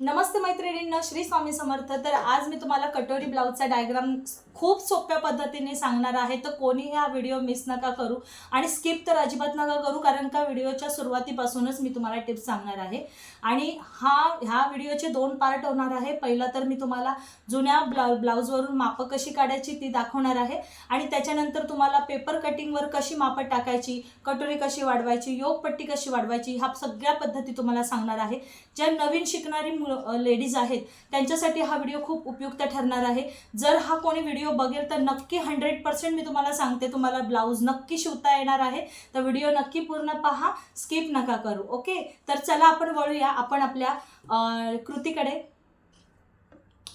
नमस्ते मैत्रिणींना श्री स्वामी समर्थ. तर आज मी तुम्हाला कटोरी ब्लाऊजचा डायग्राम खूप सोप्या पद्धतीने सांगणार आहे. तर कोणी हा व्हिडिओ मिस नका करू आणि स्किप तर अजिबात नका करू कारण का व्हिडिओच्या सुरुवातीपासूनच मी तुम्हाला टिप्स सांगणार आहे. आणि हा ह्या व्हिडिओचे दोन पार्ट होणार आहे. पहिला तर मी तुम्हाला जुन्या ब्लाउ ब्लाऊजवरून मापं कशी काढायची ती दाखवणार आहे. आणि त्याच्यानंतर तुम्हाला पेपर कटिंगवर कशी मापं टाकायची कटोरी कशी वाढवायची योगपट्टी कशी वाढवायची ह्या सगळ्या पद्धती तुम्हाला सांगणार आहे. ज्या नवीन शिकणारी लेडीज आहेत त्यांच्यासाठी हा व्हिडिओ खूप उपयुक्त ठरणार आहे. जर हा कोणी व्हिडिओ बघेल तर नक्की हंड्रेड पर्सेंट मी तुम्हाला सांगते तुम्हाला ब्लाऊज नक्की शिवता येणार आहे. तर व्हिडिओ नक्की पूर्ण पहा स्किप नका करू ओके तर चला आपण वळूया आपण आपल्या कृतीकडे.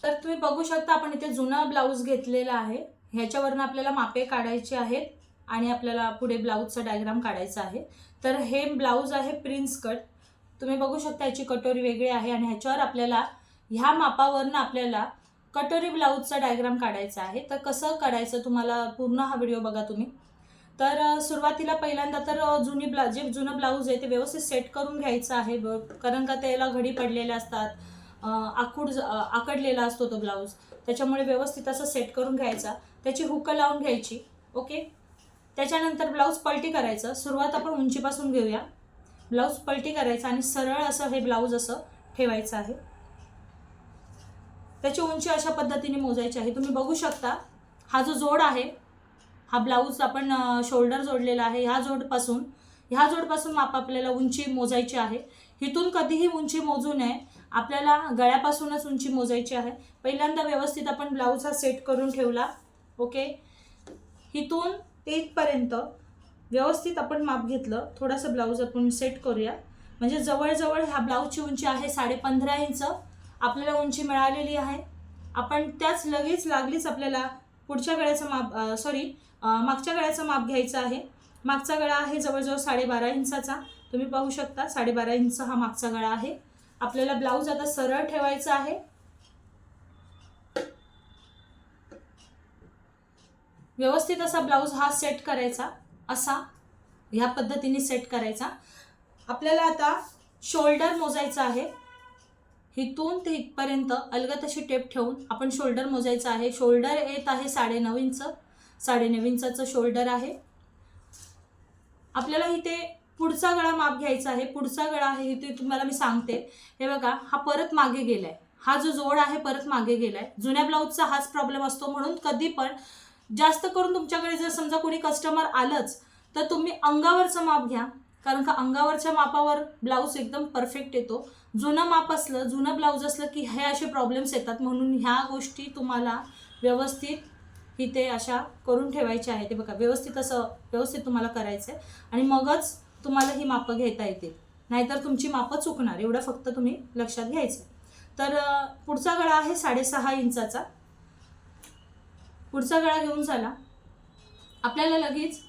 तर तुम्ही बघू शकता आपण इथे जुना ब्लाऊज घेतलेला आहे. ह्याच्यावरनं आपल्याला मापे काढायचे आहेत आणि आपल्याला पुढे ब्लाऊजचा डायग्राम काढायचा आहे. तर हे ब्लाऊज आहे प्रिन्स कट तुम्ही बघू शकता याची कटोरी वेगळी आहे आणि ह्याच्यावर आपल्याला ह्या मापावरनं आपल्याला कटोरी ब्लाऊजचा डायग्राम काढायचा आहे. तर कसं काढायचं तुम्हाला पूर्ण हा व्हिडिओ बघा तुम्ही. तर सुरुवातीला पहिल्यांदा तर जुनी ब्ला जे जुनं ब्लाऊज आहे ते व्यवस्थित सेट करून घ्यायचं आहे ब- कारण का त्याला घडी पडलेल्या असतात. आखूड आकडलेला असतो तो ब्लाऊज. त्याच्यामुळे व्यवस्थित असं सेट करून घ्यायचा. त्याची हुकं लावून घ्यायची. ओके? त्याच्यानंतर ब्लाऊज पलटी करायचं. सुरुवात आपण उंचीपासून घेऊया. ब्लाऊज पलटी करायचा आणि सरळ असं हे ब्लाऊज असं ठेवायचं आहे. त्याची उंची अशा पद्धतीने मोजायची आहे. तुम्ही बघू शकता हा जो जोड आहे हा ब्लाऊज आपण शोल्डर जोडलेला आहे. ह्या जोडपासून ह्या जोडपासून माप आपल्याला उंची मोजायची आहे. इथून कधीही उंची मोजू नये. आपल्याला गळ्यापासूनच उंची मोजायची आहे. पहिल्यांदा व्यवस्थित आपण ब्लाऊज हा सेट करून ठेवला. ओके? इथून इथपर्यंत व्यवस्थित आपण माप घेतलं थोडंसं ब्लाऊज आपण सेट करूया. म्हणजे जवळजवळ ह्या ब्लाऊजची उंची आहे साडे पंधरा इंच. आपल्याला उंची मिळालेली आहे. आपण त्याच लगेच लागलीच आपल्याला पुढच्या गळ्याचं माप सॉरी मागच्या गळ्याचं माप घ्यायचं आहे. मागचा गळा आहे जवळजवळ साडेबारा इंचाचा. तुम्ही पाहू शकता साडेबारा इंच हा मागचा गळा आहे. आपल्याला ब्लाऊज आता सरळ ठेवायचा आहे. व्यवस्थित असा ब्लाऊज हा सेट करायचा. असा ह्या पद्धतीने सेट करायचा. आपल्याला आता शोल्डर मोजायचं आहे. इथून ते इथपर्यंत अलगत अशी टेप ठेवून आपण शोल्डर मोजायचं आहे. शोल्डर येत आहे साडेनऊ इंच. साडेनऊ इंचाचं शोल्डर आहे. आपल्याला इथे पुढचा गळा माप घ्यायचा आहे. पुढचा गळा आहे इथे तुम्हाला मी सांगते. हे बघा हा परत मागे गेलाय. हा जो जोड आहे परत मागे गेलाय. जुन्या ब्लाऊजचा हाच प्रॉब्लेम असतो म्हणून कधी पण जास्त करून तुमच्याकडे जर समजा कोणी कस्टमर आलंच तर तुम्ही अंगावरचं माप घ्या. कारण का अंगावरच्या मापावर ब्लाऊज एकदम परफेक्ट येतो. जुनं माप असलं जुनं ब्लाऊज असलं की हे असे प्रॉब्लेम्स येतात. म्हणून ह्या गोष्टी तुम्हाला व्यवस्थित इथे अशा करून ठेवायच्या आहे ते बघा व्यवस्थित असं व्यवस्थित तुम्हाला करायचं आहे आणि मगच तुम्हाला ही मापं घेता येतील. नाहीतर तुमची मापं चुकणार. एवढं फक्त तुम्ही लक्षात घ्यायचं. तर पुढचा गळा आहे साडेसहा इंचाचा. पुढचा गळा घेऊन झाला आपल्याला लगेच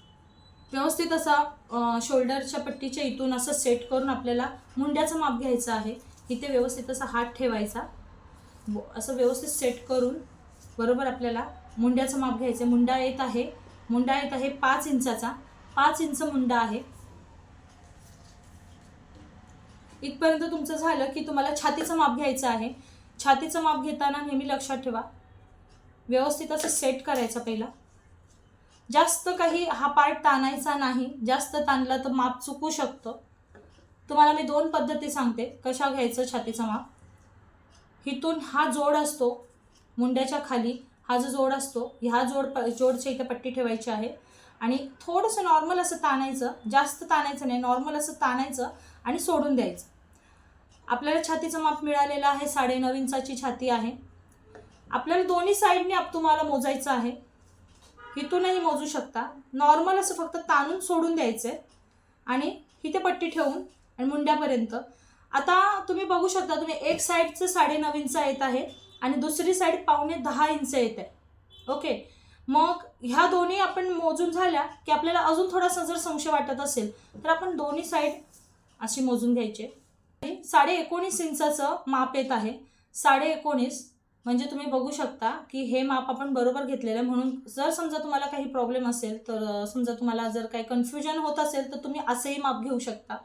व्यवस्थित असा शोल्डरच्या पट्टीच्या इथून असं सेट करून आपल्याला मुंड्याचं माप घ्यायचं आहे. इथे व्यवस्थित असा हात ठेवायचा. असं व्यवस्थित सेट करून बरोबर आपल्याला मुंड्याचं माप घ्यायचं आहे. मुंडा येत आहे. मुंडा येत आहे पाच इंचाचा. पाच इंच मुंडा आहे. इथपर्यंत तुमचं झालं की तुम्हाला छातीचं माप घ्यायचं आहे. छातीचं माप घेताना नेहमी लक्षात ठेवा. व्यवस्थित असं सेट करायचं पहिला. जास्त काही हा पार्ट ताणायचा नाही. जास्त ताणला तर माप चुकू शकतं. तुम्हाला मी दोन पद्धती सांगते. कशा घ्यायचं छातीचा माप? इथून हा जोड असतो मुंड्याच्या खाली. हा जो जोड असतो ह्या जोड प जोडच्या इथे पट्टी ठेवायची आहे. आणि थोडंसं नॉर्मल असं ताणायचं जास्त ताणायचं नाही. नॉर्मल असं ताणायचं आणि सोडून द्यायचं. आपल्याला छातीचं माप मिळालेलं आहे. साडेनऊ इंचाची छाती आहे. आपल्याला दोन्ही साईडने आप तुम्हाला मोजायचं आहे. इथूनही मोजू शकता. नॉर्मल असं फक्त ताणून सोडून द्यायचं आहे आणि इथे पट्टी ठेवून आणि मुंड्यापर्यंत. आता तुम्ही बघू शकता तुम्ही एक साईडचं साडेनऊ इंच येत आहे आणि दुसरी साईड पावणे दहा इंच येत आहे. ओके? मग ह्या दोन्ही आपण मोजून झाल्या की आपल्याला अजून थोडासा जर संशय वाटत असेल तर आपण दोन्ही साईड अशी मोजून घ्यायचे साडे एकोणीस इंचाचं माप येत आहे. साडे एकोणीस म्हणजे तुम्ही बघू शकता की हे माप आपण बरोबर घेतलेलं आहे. म्हणून जर समजा तुम्हाला काही प्रॉब्लेम असेल तर समजा तुम्हाला जर काही कन्फ्युजन होत असेल तर तुम्ही असेही माप घेऊ शकता.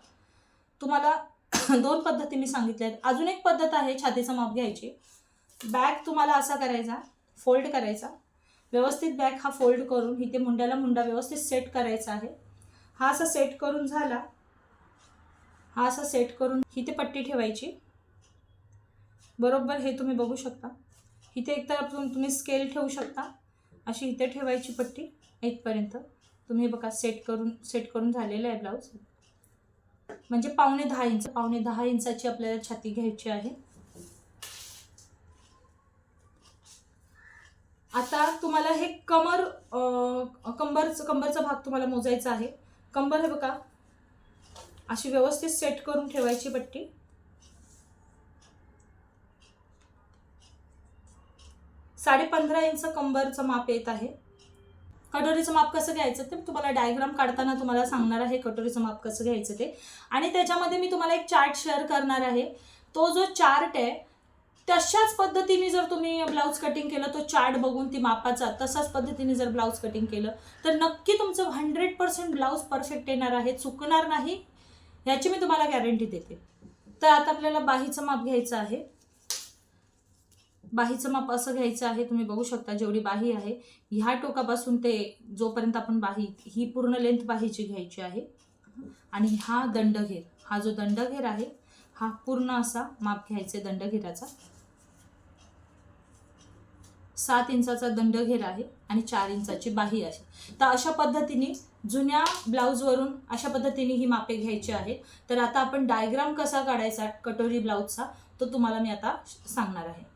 तुम्हाला दोन पद्धती मी सांगितल्या आहेत. अजून एक पद्धत आहे छातीचं माप घ्यायची. बॅग तुम्हाला असा करायचा फोल्ड करायचा. व्यवस्थित बॅग हा फोल्ड करून इथे मुंड्याला मुंडा व्यवस्थित सेट करायचा आहे. हा असा सेट करून झाला. हा असा सेट करून इथे पट्टी ठेवायची. बरोबर हे तुम्ही बघू शकता. इथे एकतर आपण तुम्ही स्केल ठेवू शकता. अशी इथे ठेवायची पट्टी इथपर्यंत. तुम्ही बघा सेट करून सेट करून झालेलं आहे ब्लाऊज म्हणजे पावणे दहा इंच पावणे दहा इंचाची आपल्याला छाती घ्यायची आहे. आता तुम्हाला हे कमर कंबरचं कंबरचा भाग तुम्हाला मोजायचा आहे. कंबर हे बघा अशी व्यवस्थित सेट करून ठेवायची पट्टी. साडे पंधरा इंच कंबरचं माप येत आहे. कटोरीचं माप कसं घ्यायचं ते तुम्हाला डायग्राम काढताना तुम्हाला सांगणार आहे कटोरीचं माप कसं घ्यायचं ते. आणि त्याच्यामध्ये मी तुम्हाला एक चार्ट शेअर करणार आहे. तो जो चार्ट आहे तशाच पद्धतीने जर तुम्ही ब्लाऊज कटिंग केलं तो चार्ट बघून ती मापाचा तसाच पद्धतीने जर ब्लाऊज कटिंग केलं तर नक्की तुमचं हंड्रेड पर्सेंट ब्लाऊज परफेक्ट येणार आहे चुकणार नाही याची मी तुम्हाला गॅरंटी देते. तर आता आपल्याला बाहीचं माप घ्यायचं आहे. बाहीचं माप असं घ्यायचं आहे तुम्ही बघू शकता जेवढी बाही आहे. ह्या टोकापासून ते जोपर्यंत आपण बाही ही पूर्ण लेंथ बाहीची घ्यायची आहे. आणि हा दंडघेर हा जो दंडघेर आहे हा पूर्ण असा माप घ्यायचा आहे दंडघेराचा. सात इंचाचा दंडघेर आहे आणि चार इंचाची बाही आहे. तर अशा पद्धतीने जुन्या ब्लाऊजवरून अशा पद्धतीने ही मापे घ्यायची आहे तर आता आपण डायग्राम कसा काढायचा कटोरी ब्लाऊजचा तो तुम्हाला मी आता सांगणार आहे.